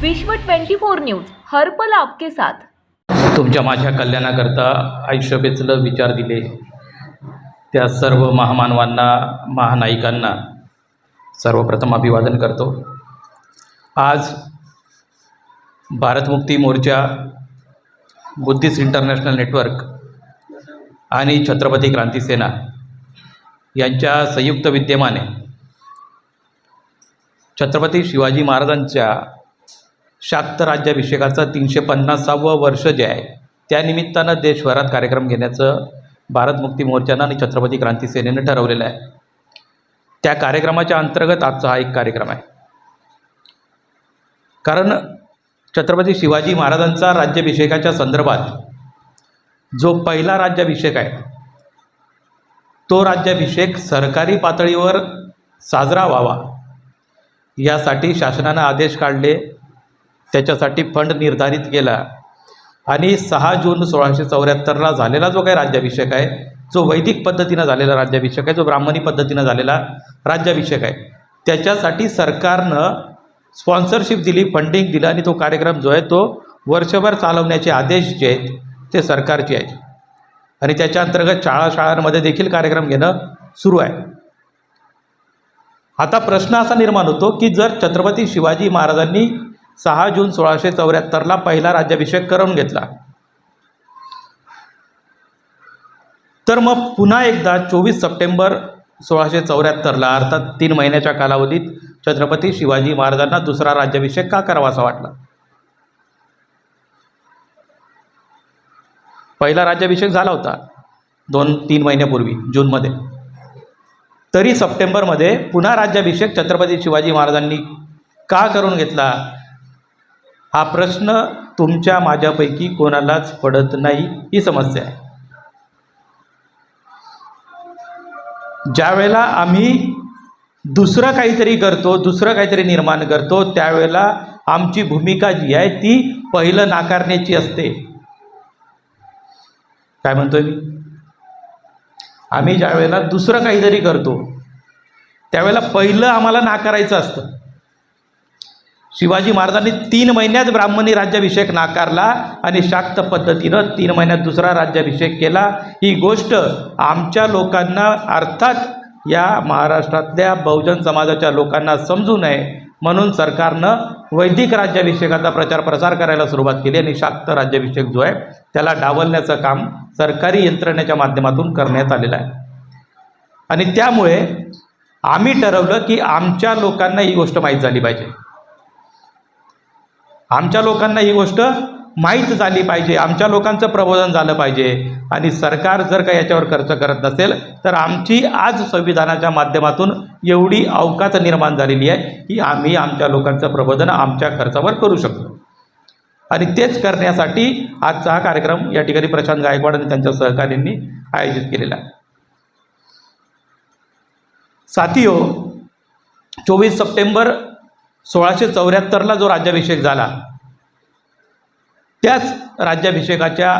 विश्व 24 न्यूज हर्पल आपके साथ. तुमच्या माझ्या कल्याणाकरता आयुष्य वेचलं विचार दिले. त्या सर्व महामानवांना महानायिकांना सर्वप्रथम अभिवादन करतो. आज Bharatmukti Morcha Buddhist international network आणि छत्रपती क्रांती सेना यांच्या संयुक्त विद्यमाने छत्रपती शिवाजी महाराजांच्या शाक्त राज्याभिषेकाचं तीनशे पन्नासावं वर्ष जे आहे त्यानिमित्तानं देशभरात कार्यक्रम घेण्याचं भारतमुक्ती मोर्चानं आणि छत्रपती क्रांती सेनेनं ठरवलेलं आहे. त्या कार्यक्रमाच्या अंतर्गत आजचा हा एक कार्यक्रम आहे. कारण छत्रपती शिवाजी महाराजांचा राज्याभिषेकाच्या संदर्भात जो पहिला राज्याभिषेक आहे तो राज्याभिषेक सरकारी पातळीवर साजरा व्हावा यासाठी शासनानं आदेश काढले त्याच्यासाठी फंड निर्धारित केला. आणि सहा जून सोळाशे चौऱ्याहत्तरला झालेला जो काही राज्याभिषेक आहे जो वैदिक पद्धतीनं झालेला राज्याभिषेक आहे जो ब्राह्मणी पद्धतीनं झालेला राज्याभिषेक आहे त्याच्यासाठी सरकारनं स्पॉन्सरशिप दिली फंडिंग दिलं आणि तो कार्यक्रम जो आहे तो वर्षभर चालवण्याचे आदेश जे आहेत ते सरकारचे आहेत. आणि त्याच्या अंतर्गत शाळा शाळांमध्ये देखील कार्यक्रम घेणं सुरू आहे. आता प्रश्न असा निर्माण होतो की जर छत्रपती शिवाजी महाराजांनी सहा जून सोळाशे चौऱ्याहत्तरला पहिला राज्याभिषेक करून घेतला. तर मग पुन्हा एकदा चोवीस सप्टेंबर सोळाशे चौऱ्याहत्तरला अर्थात तीन महिन्याच्या कालावधीत छत्रपती शिवाजी महाराजांना दुसरा राज्याभिषेक का करावासा वाटला? पहिला राज्याभिषेक झाला होता दोन तीन महिन्यापूर्वी जूनमध्ये. तरी सप्टेंबरमध्ये पुन्हा राज्याभिषेक छत्रपती शिवाजी महाराजांनी का करून घेतला? हा प्रश्न तुमच्या माझ्यापैकी कोणालाच पडत नाही ही समस्या आहे. ज्यावेळेला आम्ही दुसरं काहीतरी करतो दुसरं काहीतरी निर्माण करतो त्यावेळेला आमची भूमिका जी आहे ती पहिलं नाकारण्याची असते. काय म्हणतोय मी? आम्ही ज्यावेळेला दुसरं काहीतरी करतो त्यावेळेला पहिलं आम्हाला नाकारायचं असतं. शिवाजी महाराजांनी तीन महिन्यात ब्राह्मणी राज्याभिषेक नाकारला आणि शाक्त पद्धतीनं तीन महिन्यात दुसरा राज्याभिषेक केला. ही गोष्ट आमच्या लोकांना अर्थात या महाराष्ट्रातल्या बहुजन समाजाच्या लोकांना समजू नये. म्हणून सरकारनं वैदिक राज्याभिषेकाचा प्रचार प्रसार करायला सुरुवात केली आणि शाक्त राज्याभिषेक जो आहे त्याला डावलण्याचं काम सरकारी यंत्रणेच्या माध्यमातून करण्यात आलेलं आहे. आणि त्यामुळे आम्ही ठरवलं की आमच्या लोकांना ही गोष्ट माहीत झाली पाहिजे. आमच्या लोकांना ही गोष्ट माहीत झाली पाहिजे आमच्या लोकांचं प्रबोधन झालं पाहिजे. आणि सरकार जर का याच्यावर खर्च करत नसेल तर आमची आज संविधानाच्या माध्यमातून एवढी अवकात निर्माण झालेली आहे की आम्ही आमच्या लोकांचं प्रबोधन आमच्या खर्चावर करू शकतो. आणि तेच करण्यासाठी आजचा हा कार्यक्रम या ठिकाणी प्रशांत गायकवाड आणि त्यांच्या सहकार्यांनी आयोजित केलेला आहे. साथियो चोवीस सप्टेंबर सोळाशे चौऱ्याहत्तरला जो राज्याभिषेक झाला त्याच राज्याभिषेकाच्या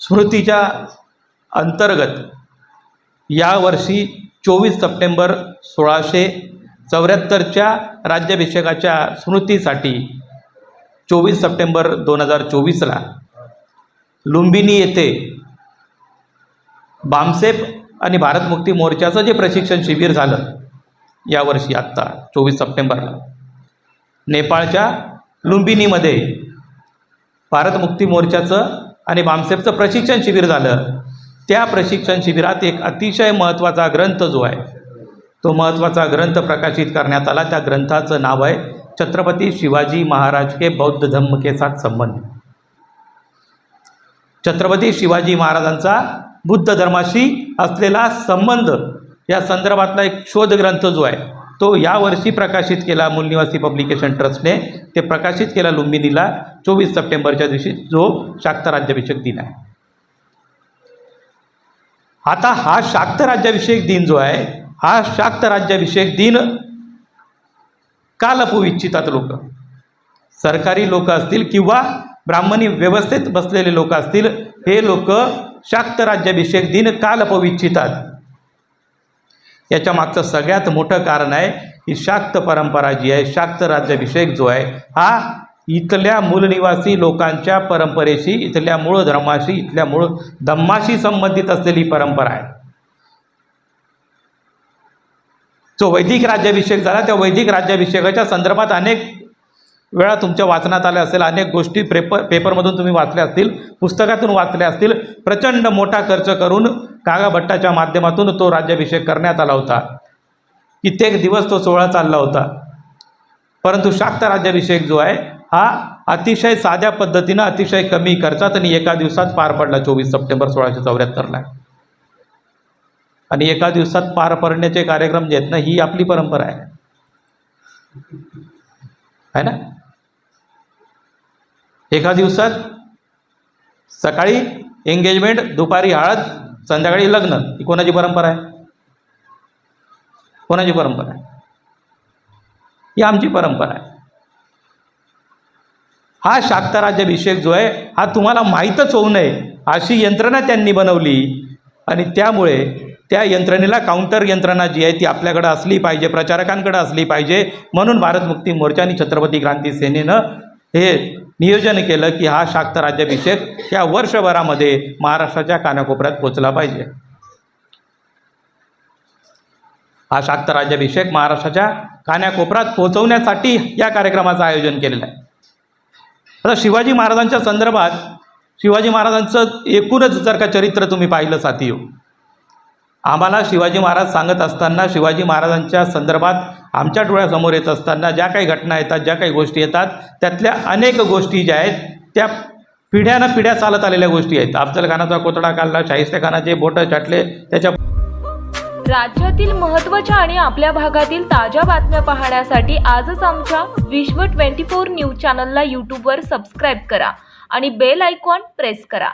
स्मृतीच्या अंतर्गत यावर्षी चोवीस सप्टेंबर सोळाशे चौऱ्याहत्तरच्या राज्याभिषेकाच्या स्मृतीसाठी चोवीस सप्टेंबर दोन हजार चोवीसला लुंबिनी येथे बामसेप आणि भारतमुक्ती मोर्चाचं जे प्रशिक्षण शिबिर झालं यावर्षी आत्ता चोवीस सप्टेंबरला. नेपाळच्या लुंबिनीमध्ये भारतमुक्ती मोर्चाचं आणि बामसेपचं प्रशिक्षण शिबिर झालं. त्या प्रशिक्षण शिबिरात एक अतिशय महत्त्वाचा ग्रंथ जो आहे तो महत्त्वाचा ग्रंथ प्रकाशित करण्यात आला. त्या ग्रंथाचं नाव आहे छत्रपती शिवाजी महाराज के बौद्ध धम्म के साथ संबंध. छत्रपती शिवाजी महाराजांचा बुद्ध धर्माशी असलेला संबंध या संदर्भातला एक शोध ग्रंथ जो आहे तो यावर्षी प्रकाशित केला मूलनिवासी पब्लिकेशन ट्रस्टने. ते प्रकाशित केला लुंबिनीला चोवीस सप्टेंबरच्या दिवशी जो शाक्त राज्याभिषेक दिन आहे. आता हा शाक्त राज्याभिषेक दिन जो आहे हा शाक्त राज्याभिषेक दिन का लपवू इच्छितात लोक. सरकारी लोक असतील किंवा ब्राह्मणी व्यवस्थेत बसलेले लोक असतील हे लोक शाक्त राज्याभिषेक दिन का लपवू इच्छितात. याच्या मागचं सगळ्यात मोठं कारण आहे ही शाक्त परंपरा जी आहे शाक्त राज्याभिषेक जो आहे हा इथल्या मूलनिवासी लोकांच्या परंपरेशी इथल्या मूळ धर्माशी इथल्या मूळ धम्माशी संबंधित असलेली परंपरा आहे. जो वैदिक राज्याभिषेक झाला त्या वैदिक राज्याभिषेकाच्या संदर्भात अनेक वेळा तुमच्या वाचनात आल्या असेल अनेक गोष्टी पेपर पेपरमधून तुम्ही वाचल्या असतील पुस्तकातून वाचल्या असतील प्रचंड मोठा खर्च करून कागाभट्टाच्या माध्यमातून तो राज्याभिषेक करण्यात आला होता. कित्येक दिवस तो सोहळा चालला होता. परंतु शाक्त राज्याभिषेक जो आहे हा अतिशय साध्या पद्धतीनं अतिशय कमी खर्चात आणि एका दिवसात पार पडला. चोवीस सप्टेंबर सोळाशे चौऱ्याहत्तरला. आणि एका दिवसात पार पडण्याचे कार्यक्रम जे आहेत ना ही आपली परंपरा आहे. आहे ना? एका दिवसात सकाळी एंगेजमेंट दुपारी हळद संध्याकाळी लग्न. ही कोणाची परंपरा आहे? कोणाची परंपरा आहे? ही आमची परंपरा आहे. हा शाक्त राज्याभिषेक जो आहे हा तुम्हाला माहीतच होऊ नये अशी यंत्रणा त्यांनी बनवली. आणि त्यामुळे त्या यंत्रणेला काउंटर यंत्रणा जी आहे ती आपल्याकडं असली पाहिजे प्रचारकांकडे असली पाहिजे. म्हणून भारत मुक्ती मोर्चा आणि छत्रपती क्रांती सेनेनं हे नियोजन केलं की हा शाक्त राज्याभिषेक या वर्षभरामध्ये महाराष्ट्राच्या कानाकोपऱ्यात पोचला पाहिजे. हा शाक्त राज्याभिषेक महाराष्ट्राच्या कानाकोपऱ्यात पोहोचवण्यासाठी या कार्यक्रमाचं आयोजन केलेलं आहे. आता शिवाजी महाराजांच्या संदर्भात शिवाजी महाराजांचं एकूणच जर का चरित्र तुम्ही पाहिलं साथी हो आम्हाला शिवाजी महाराज सांगत असताना शिवाजी महाराजांच्या संदर्भात आमच्या डोळ्यासमोर येत असताना ज्या काही घटना येतात ज्या काही गोष्टी येतात त्यातल्या अनेक गोष्टी ज्या आहेत त्या पिढ्यानं पिढ्या चालत आलेल्या गोष्टी आहेत. अफजल खानाचा कोतडा काढला शाहिस्ते खानाचे बोटं छाटले त्याच्या राज्यातील महत्त्वाच्या आणि आपल्या भागातील ताज्या बातम्या पाहण्यासाठी आजच आमच्या विश्व ट्वेंटी फोर न्यूज चॅनलला यूट्यूबवर सबस्क्राईब करा आणि बेल आयकॉन प्रेस करा.